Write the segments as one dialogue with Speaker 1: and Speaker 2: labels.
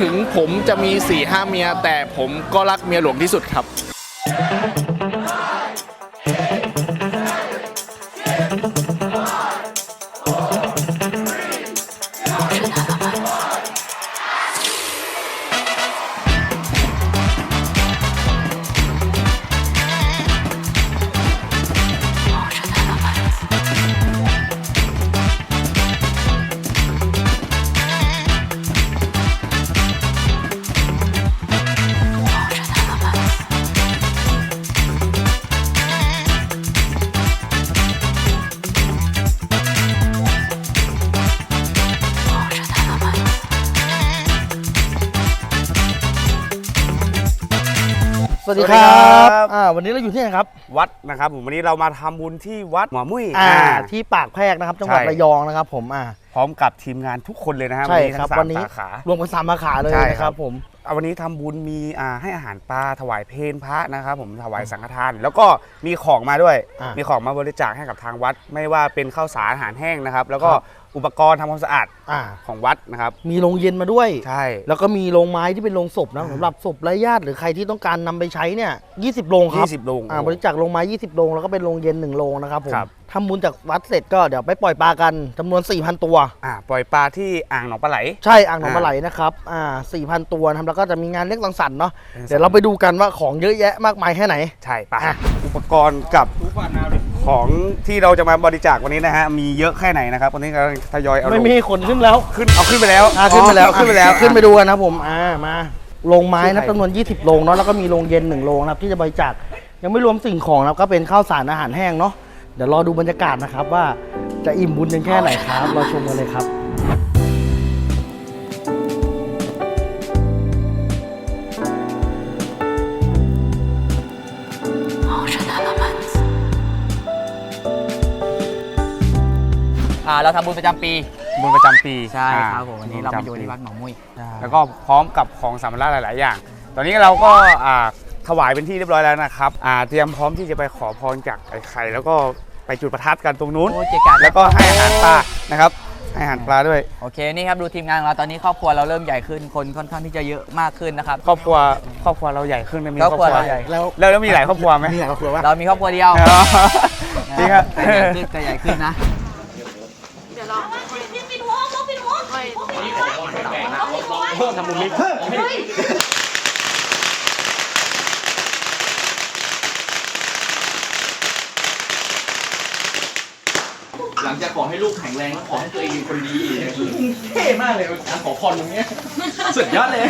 Speaker 1: ถึงผมจะมี4ี่ห้าเมีย แต่ผมก็รักเมียหลวงที่สุดครับ
Speaker 2: วัสดีค
Speaker 3: สวัสดี
Speaker 2: รั
Speaker 3: ครับบ
Speaker 2: อ่าวันนี้เราอยู่ที่ไหนครับ
Speaker 3: วัดนะครับผมวันนี้เรามาทำบุญที่วัดหมอมุ้ย
Speaker 2: อ่า
Speaker 3: อ่า
Speaker 2: ที่ปากแพรกนะครับจังหวัด
Speaker 3: ใช่
Speaker 2: ระยองนะครับ ผมอ่า
Speaker 3: พร้อมกับทีมงานทุกคนเลยนะฮะ
Speaker 2: ใช่
Speaker 3: วันนี้
Speaker 2: ครับ
Speaker 3: ทั้งสา
Speaker 2: วั
Speaker 3: ม
Speaker 2: นนี้
Speaker 3: สาขาร
Speaker 2: วมกันสามสาขาเลย
Speaker 3: ใช่
Speaker 2: นะค
Speaker 3: ครั
Speaker 2: รับบผม
Speaker 3: เอาวันนี้ทำบุญมีอ่าให้อาหารปลาถวายเพลพระนะครับผมถวายสังฆทาน แล้วก็มีของมาด้วย
Speaker 2: อ่ามี
Speaker 3: มีของมาบริจาคให้กับทางวัด ไม่ว่าเป็นข้าวสารอาหารแห้งนะครับ แล้วก็
Speaker 2: ครับ
Speaker 3: อุปกรณ์ทำความสะอาด
Speaker 2: อ่า
Speaker 3: ของวัดนะครับ
Speaker 2: มีโรงเย็นมาด้วย
Speaker 3: ใช่
Speaker 2: แล้วก็มีโรงไม้ที่เป็นโรงศพนะสำหรับศพไร้ญาติหรือใครที่ต้องการนำไปใช้เนี่ย20โรงครับ
Speaker 3: 20โรง
Speaker 2: อ่าบริจาคโรงไม้ 20โรงแล้วก็เป็นโรงเย็น1โรงนะครับผม
Speaker 3: ครับ
Speaker 2: ทำบุญจากวัดเสร็จก็เดี๋ยวไปปล่อยปลากันจำนวน 4,000 ตัว
Speaker 3: อ่าปล่อยปลาที่อ่างหนองปลาไหล
Speaker 2: ใช่อ่างหนอง
Speaker 3: อ่า
Speaker 2: ปลาไหลนะครับอ่า4,000 ตัวนะครับแล้วก็จะมีงานเลี้ยงสังสรรค์เนาะ
Speaker 3: เป็น
Speaker 2: เดี๋ยวเราไปดูกันว่าของเยอะแยะมากมายแค่ไหน
Speaker 3: ใช่ปะ
Speaker 2: อะ
Speaker 3: อุปกรณ์กับ ของที่เราจะมาบริจาควันนี้นะฮะมีเยอะแค่ไหนนะครับวันนี้กำลังทยอยเอาลง
Speaker 2: ไม่มีขนขึ้นแล้ว
Speaker 3: ขึ้นเอาขึ้นไปแล้ว
Speaker 2: อ่าขึ้นไปแล้ว
Speaker 3: อ๋อขึ้นไปแล้ว
Speaker 2: ขึ้นไปดูกันนะครับผมอ่ามาโรงไม้นะ
Speaker 3: ใช่
Speaker 2: จำนวน 20โรงเนาะแล้วก็มีโรงเย็น1โรงนะครับที่จะบริจาคยังไม่รวมสิ่งของนะครับก็เป็นข้าวสารอาหารแห้งเนาะเดี๋ยวรอดูบรรยากาศนะครับว่าจะอิ่มบุญกันแค่ไหนครับรอชมกันเลยครับ
Speaker 4: เราทำบุญประจำปี
Speaker 3: บุญประจำปี
Speaker 4: ใช่
Speaker 3: อ่
Speaker 4: ครับผมวันนี้เรามาอยู่ที่วัดหนองมุ้ย
Speaker 3: แล้วก็พร้อมกับของสัมภาระหลาย ๆ อย่าง ตอนนี้เราก็อ่าถวายเป็นที่เรียบร้อยแล้วนะครับอ่าเตรียมพร้อมที่จะไปขอพรจากไอ้ไข่แล้วก็ไปจุดประทัดกันตรงนู้น
Speaker 4: โอ้เจการ
Speaker 3: แล้วก็ให้อาหารปลานะครับให้อาหารปลาด้วย
Speaker 4: โอเคนี่ครับดูทีมงานของเราตอนนี้ครอบครัวเราเริ่มใหญ่ขึ้นคนค่อนข้างที่จะเยอะมากขึ้นนะครับ
Speaker 3: ครอบครัวครอบครัวเราใหญ่ขึ้นนะมี
Speaker 4: ครอบครัวเราใหญ่
Speaker 2: แล้ว
Speaker 3: แล้วแล้วมีหลายครอบครัวไหม
Speaker 2: นี่แหละก็คือว่า
Speaker 4: เรามีครอบครัวเดียว
Speaker 3: อ๋อจริงครับ
Speaker 4: แต่ใหญ่ขึ้น แต่ใหญ่ขึ้นนะ
Speaker 1: หลังจากขอให้ลูกแข็งแรงแล้วขอให้ตัวเองเป็นคนดีอีกเนี่ยคือเท่มากเลยการขอพรตรงเนี้ยสุดยอดเลย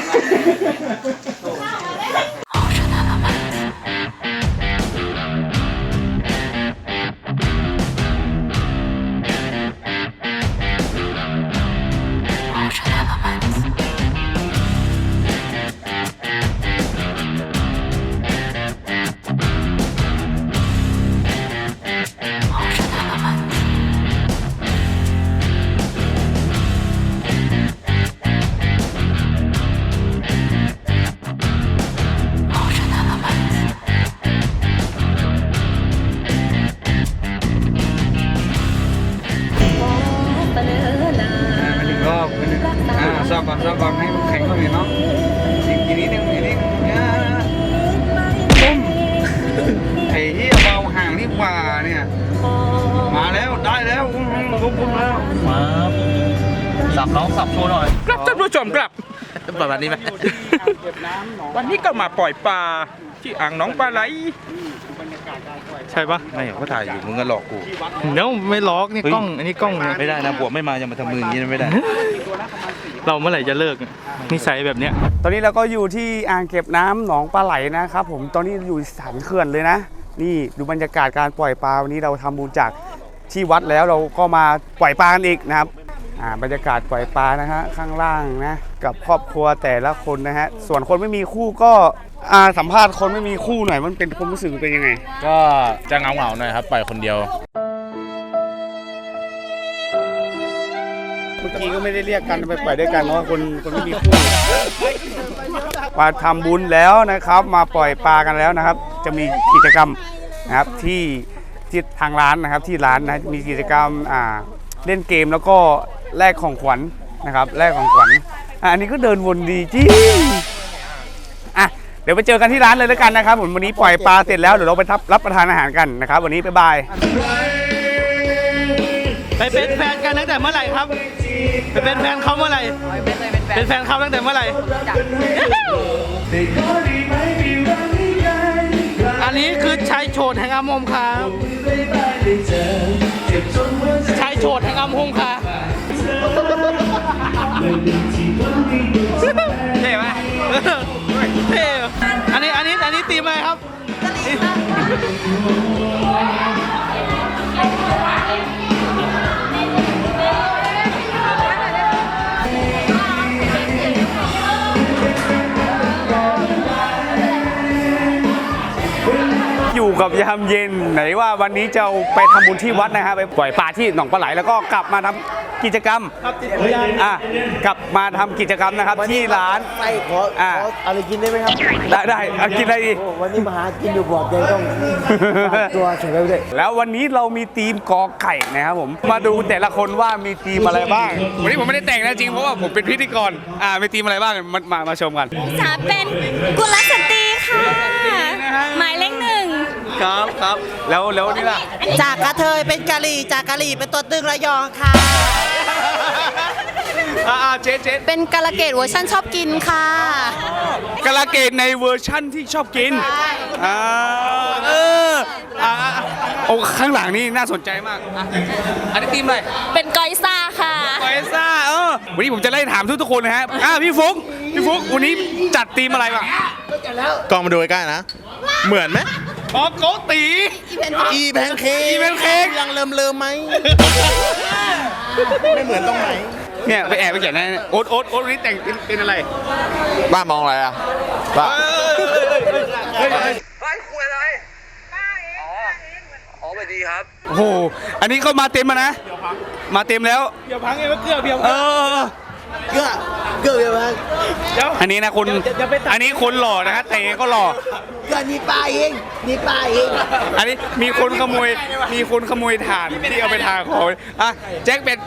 Speaker 3: อุ้มอุ้มอุ้มแล้ว
Speaker 1: สับน้องสับโชว์หน่อย
Speaker 5: ครับท่านผู้ชมครับ
Speaker 1: ประมาณนี้ไหม
Speaker 5: วันนี้ก็มาปล่อยปลาที่อ่างหน้องปลาไหลใช่ปะ
Speaker 6: ไม่เขาถ่ายอยู่มึงก็หลอกกู
Speaker 5: เดี๋ยวไม่ล็อกนี่
Speaker 6: เฮ้ย
Speaker 5: กล้องอันนี้กล้องเนี่ย
Speaker 6: ไม่ได้นะบวกไม่มายังมาทำมืออย่างนี้นะไม่ได้
Speaker 5: เราเมื่อไหร่จะเลิกนิสัยแบบเนี้ย
Speaker 3: ตอนนี้เราก็อยู่ที่อ่างเก็บน้ำหนองปลาไหลนะครับผมตอนนี้อยู่สันเขื่อนเลยนะ นี่ดูบรรยากาศการปล่อยปลาวันนี้เราทำบุญจาก ที่วัดแล้วเราก็มาปล่อยปลากันอีกนะครับอ่าบรรยากาศปล่อยปลานะฮะข้างล่างนะกับครอบครัวแต่ละคนนะฮะส่วนคนไม่มีคู่ก็อ่าสัมภาษณ์คนไม่มีคู่หน่อยมันเป็นความรู้สึกเป็นยังไง
Speaker 1: ก็จะเงาเงาๆหน่อยครับปล่อยคนเดียว
Speaker 3: เมื่อกี้ก็ไม่ได้เรียกกันไปปล่อยด้วยกันเพราะว่าคนคนไม่มีคู่มาทำบุญแล้วนะครับ มาปล่อยปลากันแล้วนะครับ จะมีกิจกรรมนะครับที่ ที่ทางร้านนะครับที่ร้านนะมีกิจกรรมอ่าเล่นเกมแล้วก็แลกของขวัญนะครับแลกของขวัญอะอันนี้ก็เดินวนดีจริงอะเดี๋ยวไปเจอกันที่ร้านเลยแล้วกันนะครับผมวันนี้ปล่อยปลาเสร็จแล้วเดี๋ยวเราไปทับรับประทานอาหารกันนะครับ วันนี้บ๊ายบาย
Speaker 2: ไปเป็นแฟนกันตั้งแต่เมื่อไหร่ครับ ไปเป็นแฟนเขาเมื่อไหร่
Speaker 4: ไม่เคยเป็นแฟน
Speaker 2: เป็นแฟนเขาตั้งแต่เมื่อไหร่
Speaker 4: จาก
Speaker 2: อันนี้คือชายโฉดแห่งอามมครับชายโฉดแห่งอามมค่ะ
Speaker 3: เท่ไหม
Speaker 2: เท่อันนี้อันนี้อันนี้ตีมอะไรครับ
Speaker 3: อยู่กับยามเย็น ไหนว่าวันนี้จะไปทำบุญที่วัดนะฮะไปปล่อยปลาที่หนองปลาไหลแล้วก็กลับมาทำกิจกรรมอะกลับมาทำกิจกรรมนะครับที่ร้าน
Speaker 7: ไส้ขอ
Speaker 3: อ่า
Speaker 7: ขออะไรกินได้ไหมครับ
Speaker 3: ได้ได้เอากินอะไรดี
Speaker 7: โอ้วันนี้มาหากินอยู่บอกยังต้องฝากตัวเฉยไปด้วย
Speaker 3: แล้ววันนี้เรามีทีมกอไก่นะครับผมมาดูแต่ละคนว่ามีทีมอะไรบ้างวันนี้ผมไม่ได้แต่งนะจริงเพราะว่าผมเป็นพิธีกรอ่ามีทีมอะไรบ้างมามามาชมกัน
Speaker 8: สาเป็นกุลสตรีค่ะหมายเลขหนึ่ง
Speaker 3: ครับครับแล้วแล้วนี่ล่ะ
Speaker 7: จากกระเทยเป็นกะหรี่จากกะหรี่เป็นตัวตึงระยองค่ะ
Speaker 3: อ่าอ่าเจ๊เจ๊
Speaker 8: เป็นกาลเกตเวอร์ชันชอบกินค่ะ
Speaker 3: กะลาเกตในเวอร์ชั่นที่ชอบกินอ่าเอออ่าโอ้ข้างหลังนี่น่าสนใจมากอะอันนี้ทีมอะไร
Speaker 8: เป็นกอยซ่าค่ะ
Speaker 3: ไฟซ่าเออวันนี้ผมจะไล่ถามทุกทุกๆคนนะฮะอ่าพี่ฟุกพี่ฟุกวันนี้จัดทีมอะไรบ้าง
Speaker 6: กล้องมาดูใกล้ๆนะ เหมือนไหม
Speaker 3: อ๋อโกตี
Speaker 6: อีแพนเค้ก
Speaker 3: อีแพนเค้ก
Speaker 6: ยังเลิมเลิมๆไหมไม่เหมือนตรงไหน
Speaker 3: เนี่ยไปแอบไปเขียนนะโอ๊ตโอ๊ตโอ๊ตวันนี้แต่งเป็นเป็นอะไร
Speaker 6: บ้ามองอะไรอะบ้า
Speaker 3: โอ้โหอันนี้เขามาเต็มมานะ มาเต็มแล้ว
Speaker 2: เดี๋ยวพังเองว่าเกลือเพียว
Speaker 3: เออ
Speaker 7: เกือบเกือบเลยมั้ง
Speaker 3: อันนี้นะคนอันนี้คนหล่อนะฮะเตะก็หล่อ
Speaker 7: เกือบนี่ปลาเองนี่ปลาเอง
Speaker 3: อันนี้มีคนขโมยมีคนขโมยถ่านที่เอาไปทาคออะแจ็คเป็น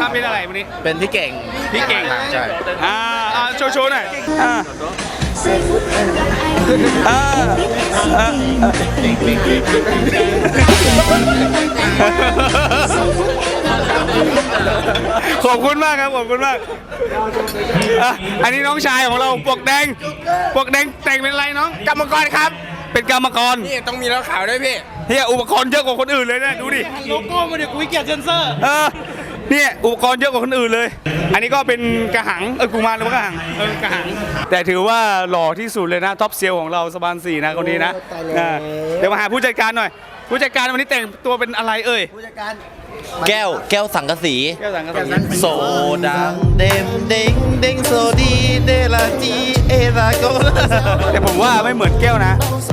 Speaker 3: ทำเป็นอะไรวันนี้
Speaker 6: เป็นพี่เก่ง
Speaker 3: พี่เก่ง
Speaker 6: ใช่
Speaker 3: อ่าอ่าโชว์โชว์หน่อยอ่าอ่าอ่า ขอบคุณมากครับขอบคุณมากอะอันนี้น้องชายของเราปวกแดงปวกแดงแต่งเป็นอะไรน้องกรรมกรครับ เป็นกรรมกร
Speaker 5: นี่ต้องมีแล้วขาวด้วยพี่
Speaker 3: เฮียอุปกรณ์เยอะกว่าคนอื่นเลยนะดูดิ
Speaker 2: โลโก้มาเดี๋ยวกูเกียรเซนเซอร์
Speaker 3: เออเนี่ยอุปกรณ์เยอะกว่าคนอื่นเลย อันนี้ก็เป็นกระหัง เออกูมารหรือว่ากระหัง เออกระหัง แต่ถือว่าหล่อที่สุดเลยนะท็อปเซลของเราสบานสีนะคนนี้นะ
Speaker 7: โอ้ตายแล้ว
Speaker 3: อ่าเดี๋ยวมาหาผู้จัดการหน่อย ผู้จัดการวันนี้แต่งตัวเป็นอะไรเอ่ย
Speaker 7: ผู้จัดการ
Speaker 6: แก้วแก้วสังกะสี
Speaker 3: แก้วสังกะสี
Speaker 6: โซดังเดมเด้งเด้งโซดีเดลาจีเอราโกลา
Speaker 3: แต่ผมว่าไม่เหมือนแก้วนะ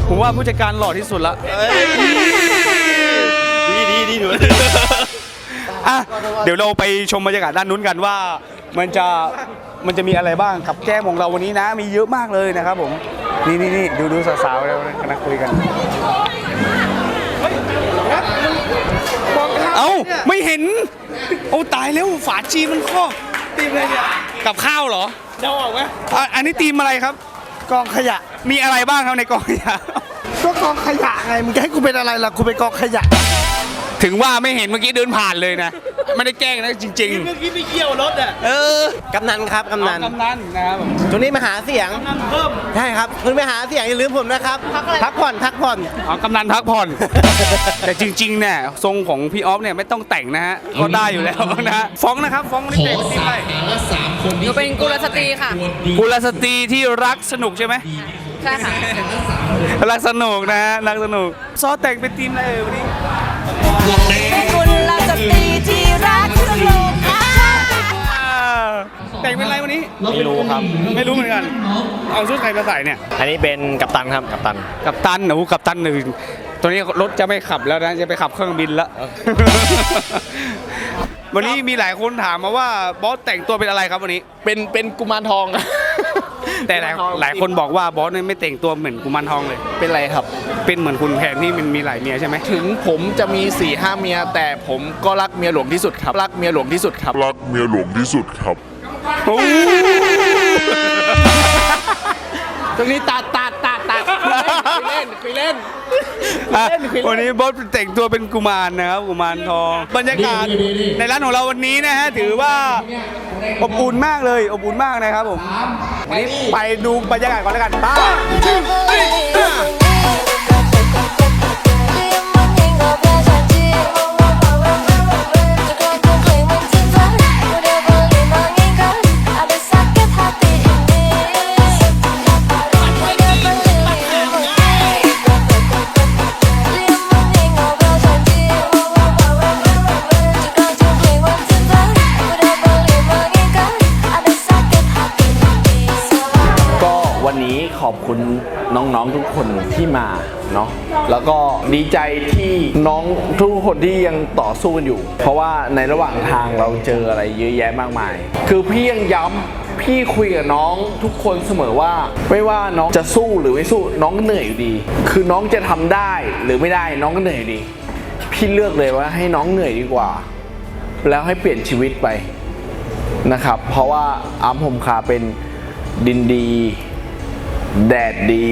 Speaker 3: ผมว่าผู้จัดการหล่อที่สุดละ
Speaker 6: ดีดีดีหนู
Speaker 3: อะเดี๋ยวเราไปชมบรรยากาศด้านนู้นกันว่า มันจะมันจะมีอะไรบ้างกับแก้มของเราวันนี้นะ มีเยอะมากเลยนะครับผม นี่นี่นี่ดูดูสาวๆแล้วกำลังคุยกัน เห็น โอ้ตายแล้วฝาชีมันครอบตีมอะไรเนี่ยกับข้าวเหรอ
Speaker 2: เดาออกไหม
Speaker 3: อะอันนี้ตีมอะไรครับ
Speaker 2: กองขยะ
Speaker 3: มีอะไรบ้างครับในกองขยะ
Speaker 2: ก็กองขยะไงมึงจะให้กูเป็นอะไรล่ะกูเป็นกองขยะ
Speaker 3: ถึงว่าไม่เห็นเมื่อกี้เดินผ่านเลยนะ ไม่ได้แกล้งนะจริง
Speaker 2: เมื่อกี้ไปเกี่ยวรถอะ
Speaker 7: เออ กำนันครับ กำนัน
Speaker 3: ๆกำนันนะครับผม
Speaker 7: ช่วงนี้มาหาเสียง
Speaker 2: นั่นเพิ่ม
Speaker 7: ใช่ครับ คุณไปหาเสียงอย่าลืมผมนะครับ พักผ่อน พักผ่อน
Speaker 3: อ๋อกำนันพักผ่อน แต่จริงๆเนี่ยทรงของพี่ออฟเนี่ยไม่ต้องแต่งนะฮะก็ได้อยู่แล้วนะฮะฟ้องนะครับฟ้องนี่แต่งเป็นอะไร
Speaker 4: หนูเป็นกุลสตรีค่ะ
Speaker 3: กุลสตรีที่รักสนุกใช่ไหม
Speaker 8: ใช่ค่ะ
Speaker 3: รักสนุกนะฮะรักสนุกซอแต่งเป็นทีมอะไรเอ่ยวันนี้
Speaker 8: เป็นกุล
Speaker 3: ไรวันนี้ไม่รู้ครับ ไม่รู้เหมือนกัน เอาชุดใครมาใส่เนี่ย
Speaker 9: อันนี้เป็นกัปตันครับกัปตัน
Speaker 3: กับตันหนูกับตันหนึ่งตัวนี้รถจะไม่ขับแล้วนะ จะไปขับเครื่องบินแล้ววันนี้มีหลายคนถามมาว่าบอสแต่งตัวเป็นอะไรครับวันนี้
Speaker 9: เป็นเป็นกุมารทอง
Speaker 3: แต่หลายหลายคนบอกว่าบอสเนี่ยไม่แต่งตัวเหมือนกุมารทองเลย
Speaker 9: เป็นไรครับ
Speaker 3: เป็นเหมือนคุณแผนที่มันมีหลายเมียใช่ไหม
Speaker 9: ถึงผมจะมี4ี่ห้าเมีย แต่ผมก็รักเมียหลวงที่สุดครับ รักเมียหลวงที่สุดครับ
Speaker 10: รักเมียหลวงที่สุดครับ
Speaker 3: โอ้
Speaker 9: ตรงนี้ตัดตัดตัดตัดคุยเล่นคุยเล่น
Speaker 8: อะวันนี้บอสแต่งตัวเป็นกุมารนะครับกุมารทอง บรรยากาศในร้านของเราวันนี้นะฮะถือว่าอบอุ่นมากเลยอบอุ่นมากนะครับผมวันนี้ไปดูบรรยากาศก่อนแล้วกันไป
Speaker 9: คุณน้องๆทุกคนที่มาเนาะแล้วก็ดีใจที่น้องทุกคนที่ยังต่อสู้กันอยู่ เพราะว่าในระหว่างทางเราเจออะไรเยอะแยะมากมาย คือพี่ยังย้ำพี่คุยกับน้องทุกคนเสมอว่า ไม่ว่าน้องจะสู้หรือไม่สู้น้องเหนื่อยอยู่ดี คือน้องจะทำได้หรือไม่ได้น้องก็เหนื่อยดี พี่เลือกเลยว่าให้น้องเหนื่อยดีกว่า แล้วให้เปลี่ยนชีวิตไปนะครับ เพราะว่าอัมพมคาเป็นดินดี แดดดี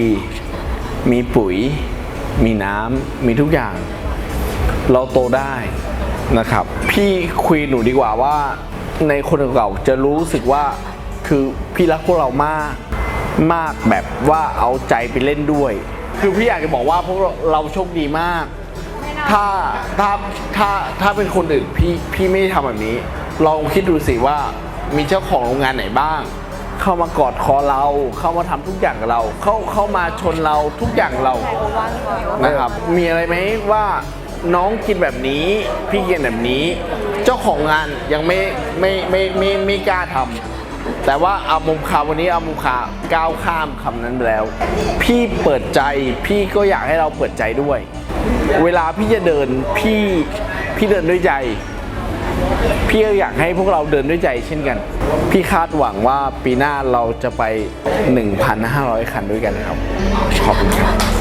Speaker 9: มีปุ๋ย มีน้ำมีทุกอย่าง เราโตได้นะครับ พี่คุยหนูดีกว่าว่า ในคนเก่าๆจะรู้สึกว่าคือพี่รักพวกเรามากมากแบบว่าเอาใจไปเล่นด้วย คือพี่อยากจะบอกว่าพวกเราเราโชคดีมาก ถ้าถ้าถ้าถ้าเป็นคนอื่นพี่พี่ไม่ได้ทำแบบนี้ ลองคิดดูสิว่ามีเจ้าของโรงงานไหนบ้าง เข้ามากอดคอเรา เข้ามาทำทุกอย่างกับเรา เข้าเข้ามาชนเราทุกอย่างเรานะครับ มีอะไรไหมว่าน้องกินแบบนี้ พี่กินแบบนี้ เจ้าของงานยังไม่ไม่ไม่ไม่ไม่กล้าทำแต่ว่าเอามุมคาวันนี้เอามุมคาก้าวข้ามคำนั้นไปแล้ว พี่เปิดใจพี่ก็อยากให้เราเปิดใจด้วย เวลาพี่จะเดินพี่พี่เดินด้วยใจ พี่ก็อยากให้พวกเราเดินด้วยใจเช่นกัน พี่คาดหวังว่าปีหน้าเราจะไป 1,500 คันด้วยกันครับ ขอบคุณครับ